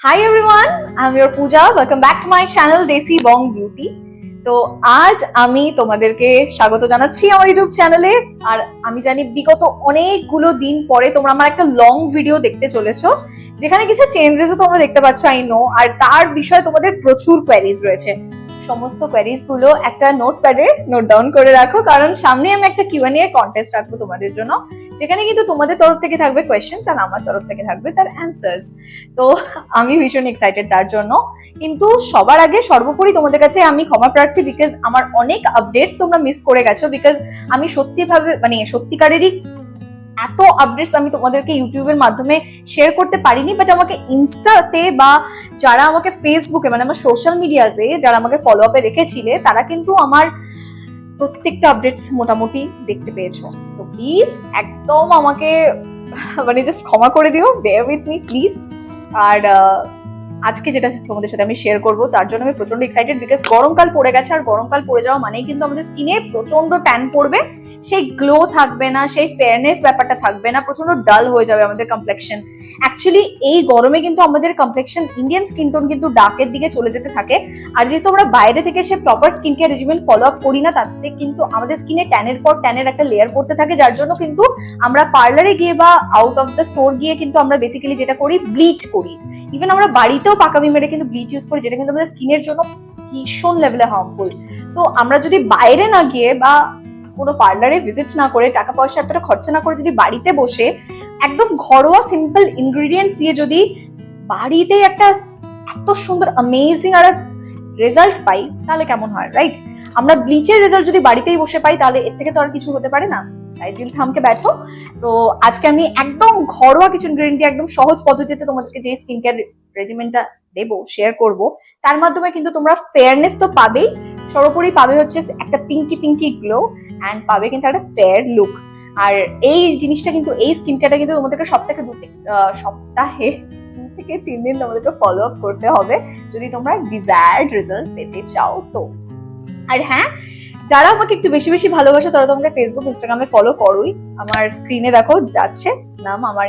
Hi everyone, I'm your Pooja. Welcome back to my channel Desi Bong Beauty. তো আজ আমি তোমাদেরকে স্বাগত জানাচ্ছি আমার ইউটিউব চ্যানেলে আর আমি জানি বিগত অনেকগুলো দিন পরে তোমরা আমার একটা লং ভিডিও দেখতে চলেছো যেখানে কিছু চেঞ্জেসও তোমরা দেখতে পাচ্ছ আই নো আর তার বিষয়ে তোমাদের প্রচুর কোয়ারিজ রয়েছে সমস্ত কোয়ারিজগুলো একটা নোট প্যাডে নোট ডাউন করে রাখো, কারণ সামনে আমি একটা কিউএনএ কন্টেস্ট রাখব তোমাদের জন্য, যেখানে কিন্তু তোমাদের তরফ থেকে থাকবে কোয়েশ্চেন্স আর আমার তরফ থেকে থাকবে তার অ্যান্সার্স তো আমি ভীষণ এক্সাইটেড তার জন্য। কিন্তু সবার আগে সর্বোপরি তোমাদের কাছে আমি ক্ষমা প্রার্থী বিকজ আমার অনেক আপডেটস তোমরা মিস করে গেছো বিকজ আমি সত্যিভাবে মানে সত্যিকারেরই এত আপডেটস আমি তোমাদেরকে ইউটিউবের মাধ্যমে শেয়ার করতে পারিনি বাট আমাকে ইনস্টাতে বা যারা আমাকে ফেসবুকে মানে আমার সোশ্যাল মিডিয়াতে যারা আমাকে ফলো আপে রেখেছিলে, তারা কিন্তু আমার প্রত্যেকটা আপডেটস মোটামুটি দেখতে পেয়েছ। তো প্লিজ একদম আমাকে মানে জাস্ট ক্ষমা করে দিও বেয়ার উইথ মি প্লিজ আর আজকে যেটা তোমাদের সাথে আমি শেয়ার করব, তার জন্য আমি প্রচণ্ড এক্সাইটেড বিকজ গরমকাল পড়ে গেছে, আর গরমকাল পড়ে যাওয়া মানেই কিন্তু আমাদের স্কিনে প্রচণ্ড ট্যান পড়বে। সেই গ্লো থাকবে না, সেই ফেয়ারনেস ব্যাপারটা থাকবে না প্রচণ্ড ডাল হয়ে যাবে আমাদের কমপ্লেকশন অ্যাকচুয়ালি এই গরমে কিন্তু আমাদের কমপ্লেকশন ইন্ডিয়ান স্কিন টোন কিন্তু ডাকের দিকে চলে যেতে থাকে। আর যেহেতু আমরা বাইরে থেকে সে proper skin care regimen follow up করি না, তাতে কিন্তু আমাদের স্কিনে ট্যানের পর ট্যানের একটা লেয়ার পড়তে থাকে, যার জন্য কিন্তু আমরা পার্লারে গিয়ে বা আউট অফ দ্য স্টোর গিয়ে কিন্তু আমরা বেসিক্যালি যেটা করি ব্লিচ করি। ইভেন আমরা বাড়িতেও পাকামি মেরে কিন্তু ব্লিচ ইউজ করি, যেটা কিন্তু আমাদের স্কিনের জন্য ভীষণ লেভেলে হার্মফুল তো আমরা যদি বাইরে না গিয়ে বা কোনো পার্লারে ভিজিট না করে, টাকা পয়সা এতটা খরচা না করে যদি বাড়িতে বসে একদম ঘরোয়া সিম্পল ইনগ্রিডিয়েন্টস দিয়ে যদি বাড়িতেই একটা এত সুন্দর অ্যামেজিং আর রেজাল্ট পাই, তাহলে কেমন হয় রাইট আমরা ব্লিচের রেজাল্ট যদি বাড়িতেই বসে পাই, তাহলে এর থেকে তো আর কিছু হতে পারে না। তাই দিল থামকে ব্যাঠো তো আজকে আমি একদম ঘরোয়া কিছু ইনগ্রিডিয়েন্ট দিয়ে একদম সহজ পদ্ধতিতে তোমাদেরকে যে স্কিন কেয়ার রেজিমেন্টটা দেবো শেয়ার করব। তার মাধ্যমে কিন্তু তোমরা ফেয়ারনেস তো পাবেই। সর্বোপরি পাবে হচ্ছে একটা পিঙ্কি পিঙ্কি গ্লো অ্যান্ড পাবে কিন্তু একটা ফেয়ার লুক আর এই জিনিসটা কিন্তু, এই স্কিন কেয়ারটা কিন্তু তোমাদেরকে সপ্তাহে দু সপ্তাহে থেকে তিন দিন তোমাদেরকে ফলো আপ করতে হবে যদি তোমরা ডিজায়ার্ড রেজাল্ট পেতে চাও তো। আর হ্যাঁ যারা আমাকে একটু বেশি বেশি ভালোবাসো তারা তো আমাকে ফেসবুক ইনস্টাগ্রামে ফলো করোই। আমার স্ক্রিনে দেখো, যাচ্ছে। নাম আমার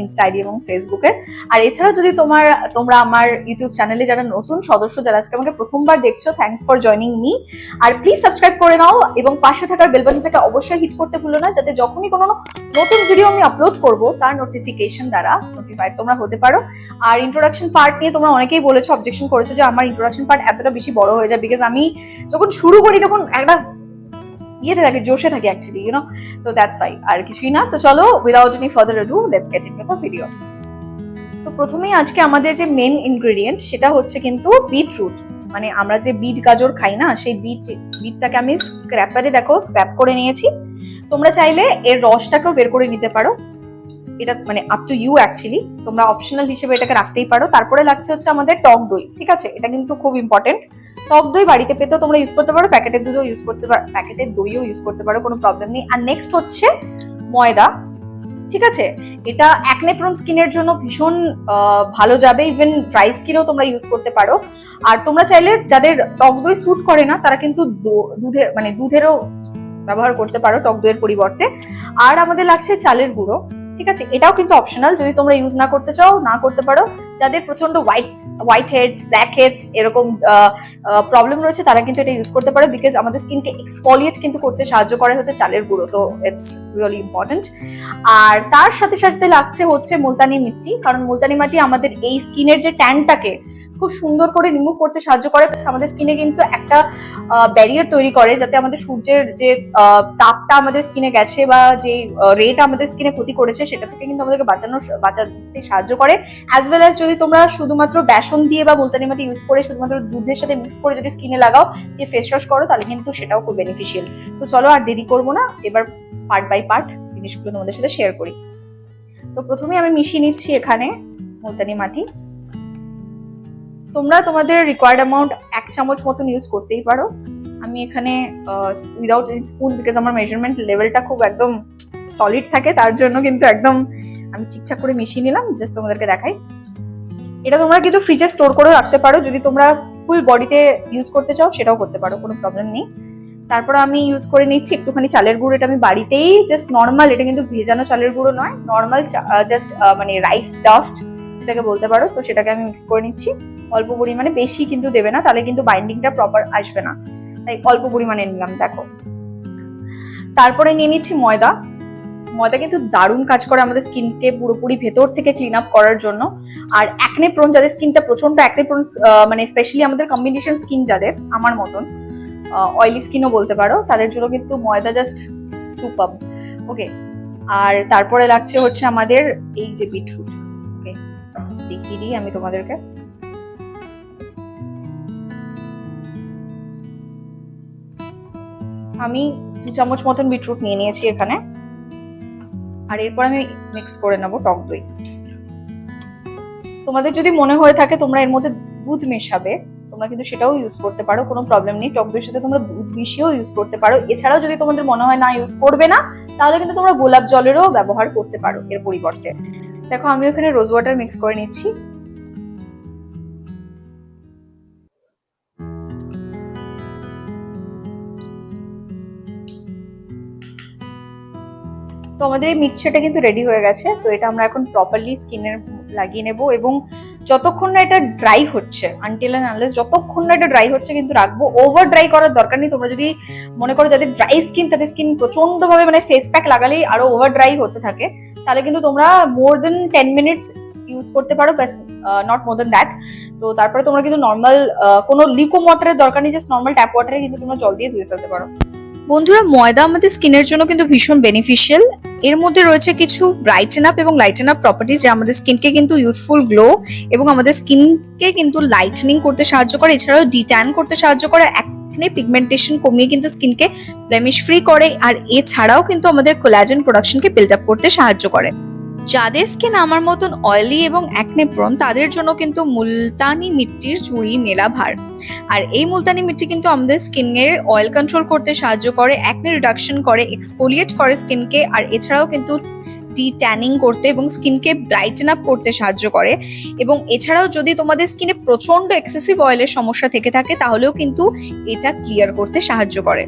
ইনস্টা আইডি এবং ফেসবুকের আর এছাড়াও যদি তোমার, তোমরা আমার ইউটিউব চ্যানেলে যারা নতুন সদস্য, যারা আজকে আমাকে প্রথমবার দেখছ থ্যাঙ্কস ফর জয়নিং মি আর প্লিজ সাবস্ক্রাইব করে নাও এবং পাশে থাকার বেল বাটনটাকে অবশ্যই হিট করতে ভুলো না, যাতে যখনই কোনো নতুন ভিডিও আমি আপলোড করব, তার নোটিফিকেশন দ্বারা নোটিফাইড তোমরা হতে পারো। আর ইন্ট্রোডাকশন পার্ট নিয়ে তোমরা অনেকেই বলেছ অবজেকশন করেছ যে আমার ইন্ট্রোডাকশন পার্ট এতটা বেশি বড় হয়ে যায় বিকজ আমি যখন শুরু করি তখন একটা ইয়েতে থাকে, জোশে থাকে অ্যাকচুয়ালি ইউনো তো দ্যাটস ফাই আর কিছুই না। তো চলো without any further do let's get in the video তো প্রথমেই আজকে আমাদের যে মেন ইনগ্রেডিয়েন্ট সেটা হচ্ছে কিন্তু বিটরুট মানে আমরা যে বিট গাজর খাই না, সেই বিট বিটটাকে আমি স্ক্র্যাপারে দেখো স্ক্র্যাপ করে নিয়েছি। তোমরা চাইলে এর রসটাকেও বের করে নিতে পারো। এটা মানে আপ টু ইউ অ্যাকচুয়ালি তোমরা অপশনাল হিসেবে এটাকে রাখতেই পারো। তারপরে লাগছে হচ্ছে আমাদের টক দই, ঠিক আছে? এটা কিন্তু খুব ইম্পর্টেন্ট টক দই বাড়িতে পেতেও তোমরা ইউজ করতে পারো, প্যাকেটের দুধও ইউজ করতে পারো, প্যাকেটের দইও ইউজ করতে পারো, কোনো প্রবলেম নেই। আর নেক্সট হচ্ছে ময়দা। ঠিক আছে? এটা অ্যাকনে প্রোন স্কিনের জন্য ভীষণ ভালো যাবে। ইভেন ড্রাই স্কিনেও তোমরা ইউজ করতে পারো। আর তোমরা চাইলে যাদের টক দই স্যুট করে না, তারা কিন্তু দুধের মানে দুধেরও ব্যবহার করতে পারো টক দইয়ের পরিবর্তে। আর আমাদের লাগছে চালের গুঁড়ো। ঠিক আছে? এটাও কিন্তু অপশনাল যদি তোমরা ইউজ না করতে চাও, না করতে পারো। যাদের প্রচণ্ড white white heads black heads এরকম প্রবলেম রয়েছে, তারা কিন্তু এটা ইউজ করতে পারো বিকজ আমাদের স্কিনকে এক্সফলিয়েট কিন্তু করতে সাহায্য করে হচ্ছে চালের গুঁড়ো, তো ইটস রিয়েলি ইম্পর্টেন্ট আর তার সাথে সাথে লাগছে হচ্ছে মুলতানি মিট্টি, কারণ মুলতানি মাটি আমাদের এই স্কিনের যে ট্যানটাকে খুব সুন্দর করে রিমুভ করতে সাহায্য করে। আমাদের স্কিনে কিন্তু একটা ব্যারিয়ার তৈরি করে যাতে আমাদের সূর্যের যে তাপটা আমাদের স্কিনে গেছে বা যে রেট আমাদের স্কিনে ক্ষতি করেছে, সেটা থেকে কিন্তু আমাদেরকে বাঁচানো বাঁচাতে সাহায্য করে। অ্যাজ ওয়েল অ্যাজ যদি তোমরা শুধুমাত্র বেসন দিয়ে বা মুলতানি মাটি ইউজ করে শুধুমাত্র দুধের সাথে মিক্স করে যদি স্কিনে লাগাও, দিয়ে ফেস ওয়াশ করো, তাহলে কিন্তু সেটাও খুব বেনিফিশিয়াল তো চলো আর দেরি করব না, এবার পার্ট বাই পার্ট জিনিসগুলো তোমাদের সাথে শেয়ার করি। তো প্রথমে আমি মিশিয়ে নিচ্ছি এখানে মুলতানি মাটি। তোমরা তোমাদের রিকোয়ার্ড অ্যামাউন্ট এক চামচ মতন ইউজ করতেই পারো। আমি এখানে উইদাউট স্পুন বিকজ আমার মেজারমেন্ট লেভেলটা খুব একদম সলিড থাকে, তার জন্য কিন্তু একদম আমি ঠিকঠাক করে মিশিয়ে নিলাম জাস্ট তোমাদেরকে দেখাই। এটা তোমরা কিছু ফ্রিজে স্টোর করে রাখতে পারো, যদি তোমরা ফুল বডিতে ইউজ করতে চাও, সেটাও করতে পারো, কোনো প্রবলেম নেই। তারপর আমি ইউজ করে নিচ্ছি একটুখানি চালের গুঁড়ো, এটা আমি বাড়িতেই জাস্ট নর্মাল এটা কিন্তু ভেজানো চালের গুঁড়ো নয় নর্মাল জাস্ট মানে রাইস ডাস্ট যেটাকে বলতে পারো, তো সেটাকে আমি মিক্স করে নিচ্ছি। অল্প পরিমাণে বেশি কিন্তু দেবে না, তাহলে কিন্তু বাইন্ডিংটা প্রপার আসবে না। তাই অল্প পরিমাণে নিলাম, দেখো। তারপরে নিয়ে নিচ্ছি ময়দা। ময়দা কিন্তু দারুণ কাজ করে আমাদের স্কিনকে পুরোপুরি ভেতর থেকে ক্লিন আপ করার জন্য। আর অ্যাকনে প্রোন যাদের স্কিনটা প্রচণ্ড অ্যাকনে প্রোন মানে স্পেশালি আমাদের কম্বিনেশন স্কিন যাদের, আমার মতন অয়েলি স্কিনও বলতে পারো, তাদের জন্য কিন্তু ময়দা জাস্ট সুপার ওকে আর তারপরে লাগছে হচ্ছে আমাদের এই যে বিটরুট ওকে দেখিয়ে দিই আমি তোমাদেরকে। আমি দু চামচ মতন বিটরুট নিয়ে নিয়েছি এখানে। আর এরপর আমি মিক্স করে নেব টক দই। তোমাদের যদি মনে হয়ে থাকে তোমরা এর মধ্যে দুধ মেশাবে, তোমরা কিন্তু সেটাও ইউজ করতে পারো, কোনো প্রবলেম নেই। টক দইয়ের সাথে তোমরা দুধ মিশিয়েও ইউজ করতে পারো। এছাড়াও যদি তোমাদের মনে হয় না ইউজ করবে না, তাহলে কিন্তু তোমরা গোলাপ জলেরও ব্যবহার করতে পারো এর পরিবর্তে। দেখো আমি ওখানে রোজ ওয়াটার মিক্স করে নিচ্ছি। আমাদের এই মিক্সচারটা কিন্তু রেডি হয়ে গেছে, তো এটা আমরা এখন প্রপারলি স্কিনে লাগিয়ে নেব এবং যতক্ষণ না এটা ড্রাই হচ্ছে আনটিল অ্যান্ড আনলেস যতক্ষণ না এটা ড্রাই হচ্ছে কিন্তু রাখব। ওভার ড্রাই করার দরকার নেই, তোমরা যদি মনে করো যাদের ড্রাই স্কিন তাদের স্কিন প্রচণ্ড ভাবে মানে ফেস প্যাক লাগালেই আরও ওভার ড্রাই হতে থাকে, তাহলে কিন্তু তোমরা more than ten minutes use করতে পারো নট মোর দেন দ্যাট তো তারপরে তোমরা কিন্তু নর্মাল কোনো লিকো ওয়াটারের দরকার নেই জাস্ট নর্মাল ট্যাপ ওয়াটারে কিন্তু তোমরা জল দিয়ে ধুয়ে ফেলতে পারো। বন্ধুরা, ময়দা আমাদের স্কিনের জন্য কিন্তু ভীষণ বেনিফিশিয়াল এর মধ্যে রয়েছে কিছু ব্রাইটেন আপ এবং লাইটেন আপ প্রপার্টিস যা আমাদের স্কিনকে কিন্তু ইউথফুল গ্লো এবং আমাদের স্কিনকে কিন্তু লাইটনিং করতে সাহায্য করে। এছাড়াও ডিট্যান করতে সাহায্য করে। একনে পিগমেন্টেশন কমিয়ে কিন্তু স্কিনকে ব্লেমিশ ফ্রি করে। আর এছাড়াও কিন্তু আমাদের কোলাজেন প্রোডাকশনকে বিল্ড আপ করতে সাহায্য করে। যাদের স্কিন আমার মতন অয়েলি এবং অ্যাকনে প্রন তাদের জন্য কিন্তু মুলতানি মিট্টির চুড়ি মেলা ভার। আর এই মুলতানি মিট্টি কিন্তু আমাদের স্কিনের অয়েল কন্ট্রোল করতে সাহায্য করে অ্যাকনে রিডাকশন করে এক্সফোলিয়েট করে স্কিনকে আর এছাড়াও কিন্তু ডি ট্যানিং করতে এবং স্কিনকে ব্রাইটেন আপ করতে সাহায্য করে। এবং এছাড়াও যদি তোমাদের স্কিনে প্রচণ্ড এক্সেসিভ অয়েলের সমস্যা থেকে থাকে, তাহলেও কিন্তু এটা ক্লিয়ার করতে সাহায্য করে।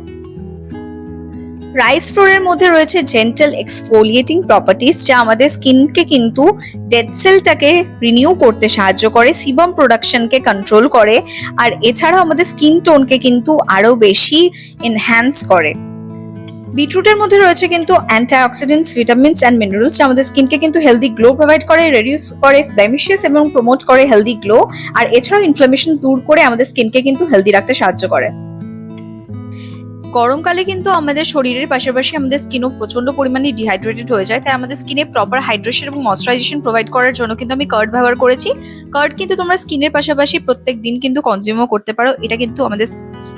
রাইস ফ্লোরের মধ্যে রয়েছে জেন্টাল এক্সফোলিয়েটিং প্রপার্টিস যা আমাদের স্কিনকে কিন্তু ডেড সেলটাকে রিনিউ করতে সাহায্য করে সিবাম প্রোডাকশনকে কন্ট্রোল করে, আর এছাড়াও আমাদের স্কিন টোনকে কিন্তু আরও বেশি এনহ্যান্স করে। বিটরুটের মধ্যে রয়েছে কিন্তু অ্যান্টিঅক্সিডেন্টস ভিটামিনস অ্যান্ড মিনারেলস যা আমাদের স্কিনকে কিন্তু হেলদি গ্লো প্রোভাইড করে রিডিউস করে ব্লেমিশেস এবং প্রমোট করে হেলদি গ্লো আর এছাড়াও ইনফ্লামেশন দূর করে আমাদের স্কিনকে কিন্তু হেলদি রাখতে সাহায্য করে। গরমকালে কিন্তু আমাদের শরীরের পাশাপাশি আমাদের স্কিনও প্রচণ্ড পরিমাণে ডিহাইড্রেটেড হয়ে যায়, তাই আমাদের স্কিনে প্রপার হাইড্রেশন এবং ময়শ্চারাইজেশন প্রোভাইড করার জন্য কিন্তু আমি কার্ড ব্যবহার করেছি। কার্ড কিন্তু তোমরা স্কিনের পাশাপাশি প্রত্যেক দিন কিন্তু কনজিউমও করতে পারো, এটা কিন্তু আমাদের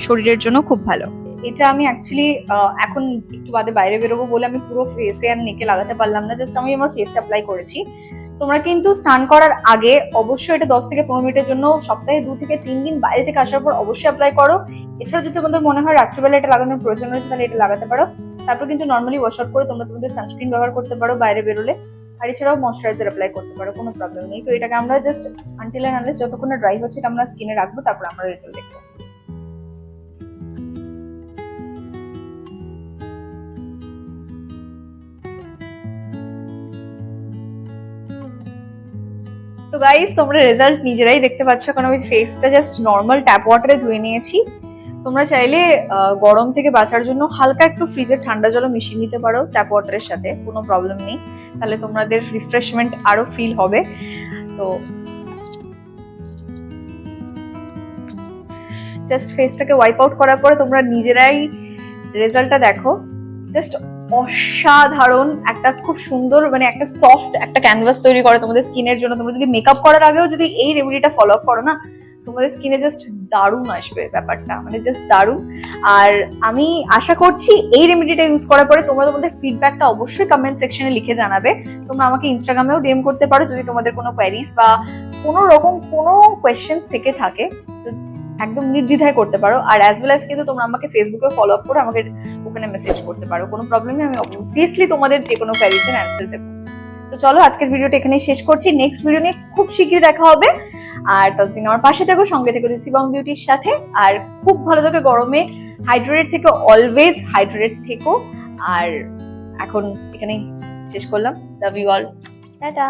শরীরের জন্য খুব ভালো। এটা আমি অ্যাকচুয়ালি এখন একটু বাদে বাইরে বেরোবো বলে আমি পুরো ফেসে আর নেকে লাগাতে পারলাম না জাস্ট আমি আমার ফেসে অ্যাপ্লাই করেছি। তোমরা কিন্তু স্নান করার আগে অবশ্যই এটা দশ থেকে পনেরো মিনিটের জন্য সপ্তাহে দু থেকে তিন দিন বাইরে থেকে আসার পর অবশ্যই অ্যাপ্লাই করো। এছাড়া যদি তোমাদের মনে হয় রাত্রিবেলা এটা লাগানোর প্রয়োজন রয়েছে, তাহলে এটা লাগাতে পারো। তারপর কিন্তু নর্মালি ওয়াশ আউট করে তোমরা তোমাদের সানস্ক্রিন ব্যবহার করতে পারো বাইরে বেরোলে। আর এছাড়াও ময়শ্চারাইজার অ্যাপ্লাই করতে পারো, কোনো প্রবলেম নেই। তো এটাকে আমরা জাস্ট আনটিল অ্যান্ড আনলেস যতক্ষণ ড্রাই হচ্ছে, এটা আমরা স্কিনে রাখব, তারপর আমরা রেজাল্ট দেখব। তো গাইস তোমরা রেজাল্ট নিজেরাই দেখতে পাচ্ছ, কারণ আমি ফেসটা জাস্ট নর্মাল ট্যাপ ওয়াটারে ধুয়ে নিয়েছি। তোমরা চাইলে গরম থেকে বাঁচার জন্য হালকা একটু ফ্রিজে ঠান্ডা জলও মিশিয়ে নিতে পারো ট্যাপ ওয়াটারের সাথে, কোনো প্রবলেম নেই। তাহলে তোমাদের রিফ্রেশমেন্ট আরও ফিল হবে। তো জাস্ট ফেসটাকে ওয়াইপ আউট করার পরে তোমরা নিজেরাই রেজাল্টটা দেখো। জাস্ট অসাধারণ একটা খুব সুন্দর মানে একটা সফট একটা ক্যানভাস তৈরি করে তোমাদের স্কিনের জন্য। তোমরা যদি মেকআপ করার আগেও যদি এই রেমেডিটা ফলো আপ করো না, তোমাদের স্কিনে জাস্ট দারুণ আসবে ব্যাপারটা মানে জাস্ট দারুণ। আর আমি আশা করছি এই রেমেডিটা ইউজ করার পরে তোমরা তোমাদের ফিডব্যাকটা অবশ্যই কমেন্ট সেকশনে লিখে জানাবে। তোমরা আমাকে ইনস্টাগ্রামেও ডিএম করতে পারো যদি তোমাদের কোনো কোয়ারিজ বা কোনো রকম কোনো কোয়েশ্চেন্স থেকে থাকে। একদম নির্দ্বিধায় করতে পারো। আর অ্যাজ ওয়েল অ্যাজ কিন্তু তোমরা আমাকে ফেসবুকে ফলো আপ করে আমাকে ওখানে মেসেজ করতে পারো। কোনো প্রবলেম আমি অবভিয়াসলি তোমাদের যে কোনো কোয়ারিজের অ্যান্সার দেবো। তো চলো, আজকের ভিডিওটা এখানেই শেষ করছি। নেক্সট ভিডিও নিয়ে খুব শীঘ্রই দেখা হবে। আর ততদিন আমার পাশে থেকো, সঙ্গে থেকো রিসিবং বিউটির সাথে। আর খুব ভালো থেকে গরমে। হাইড্রেট থেকে অলওয়েজ হাইড্রেট থেকো। আর এখন এখানেই শেষ করলাম। Love you all tata